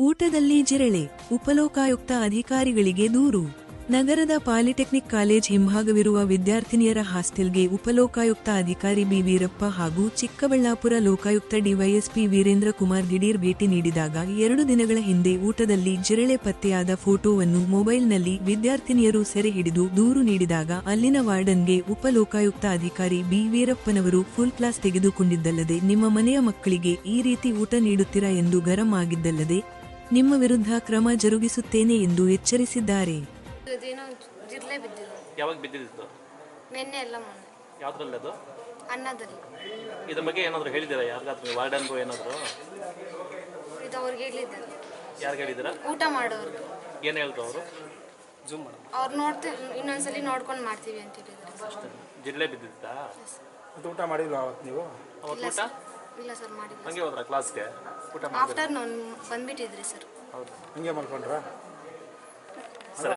ಊಟದಲ್ಲಿ ಜಿರಳೆ, ಉಪಲೋಕಾಯುಕ್ತ ಅಧಿಕಾರಿಗಳಿಗೆ ದೂರು. ನಗರದ ಪಾಲಿಟೆಕ್ನಿಕ್ ಕಾಲೇಜ್ ಹಿಂಭಾಗವಿರುವ ವಿದ್ಯಾರ್ಥಿನಿಯರ ಹಾಸ್ಟೆಲ್ಗೆ ಉಪಲೋಕಾಯುಕ್ತ ಅಧಿಕಾರಿ ಬಿ. ವೀರಪ್ಪ ಹಾಗೂ ಚಿಕ್ಕಬಳ್ಳಾಪುರ ಲೋಕಾಯುಕ್ತ ಡಿವೈಎಸ್ಪಿ ವೀರೇಂದ್ರ ಕುಮಾರ್ ದಿಢೀರ್ ಭೇಟಿ ನೀಡಿದಾಗ ಎರಡು ದಿನಗಳ ಹಿಂದೆ ಊಟದಲ್ಲಿ ಜಿರಳೆ ಪತ್ತೆಯಾದ ಫೋಟೋವನ್ನು ಮೊಬೈಲ್ನಲ್ಲಿ ವಿದ್ಯಾರ್ಥಿನಿಯರು ಸೆರೆ ಹಿಡಿದು ದೂರು ನೀಡಿದಾಗ ಅಲ್ಲಿನ ವಾರ್ಡನ್ಗೆ ಉಪಲೋಕಾಯುಕ್ತ ಅಧಿಕಾರಿ ಬಿ. ವೀರಪ್ಪನವರು ಫುಲ್ ಕ್ಲಾಸ್ ತೆಗೆದುಕೊಂಡಿದ್ದಲ್ಲದೆ ನಿಮ್ಮ ಮನೆಯ ಮಕ್ಕಳಿಗೆ ಈ ರೀತಿ ಊಟ ನೀಡುತ್ತೀರಾ ಎಂದು ಗರಂ ಆಗಿದ್ದಲ್ಲದೆ ನಿಮ್ಮ ವಿರುದ್ಧ ಕ್ರಮ ಜರುಗಿಸುತ್ತೇನೆ ಎಂದು ಎಚ್ಚರಿಸಿದ್ದಾರೆ. ಇದೇನೋ ಜಿರ್ಲೆ ಬಿದ್ದಿದೆ. ಯಾವಾಗ ಬಿದ್ದಿದ್ದು? ನಿನ್ನೆ ಎಲ್ಲ ಮೊನ್ನೆ. ಯಾವ್ದ್ರಲ್ಲಿ ಅದು? ಅನ್ನದಲ್ಲಿ. ಇದ್ರ ಬಗ್ಗೆ ಏನಾದರೂ ಹೇಳಿದ್ದೀರಾ? ಯಾರಿಗಾದ್ರೂ ವಾರ್ಡನ್ಗೂ ಏನಾದರೂ? ಇದು ಅವ್ರಿಗೆ ಹೇಳಿದ್ದೆ. ಯಾರಿಗೆ ಹೇಳಿದ್ದೀರಾ? ಊಟ ಮಾಡೋರು ಏನು ಹೇಳ್ತು ಅವರು? ಅವ್ರು ನೋಡ್ತೀವಿ ಇನ್ನೊಂದ್ಸಲಿ ನೋಡ್ಕೊಂಡು ಮಾಡ್ತೀವಿ ಅಂತ ಹೇಳಿದ್ರು. ಜಿಲ್ಲೆ ಬಿದ್ದಿತ್ತಾ ಮತ್ತು ಊಟ ಮಾಡಿಲ್ಲ ಅವತ್ತು ನೀವು? ಅವತ್ತು ಊಟ? ಇಲ್ಲ ಸರ್ ಮಾಡಿಲ್ಲ ಹಂಗೆ ಹೋದ್ರ ಕ್ಲಾಸ್ಗೆ ಊಟ ಮಾಡಿ ಆಫ್ಟರ್ ನಾನು ಬಂದ್ಬಿಟ್ಟಿದ್ರಿ ಸರ್. ಹೌದು. ಹಂಗೆ ಮಾಡ್ಕೊಂಡ್ರಾ?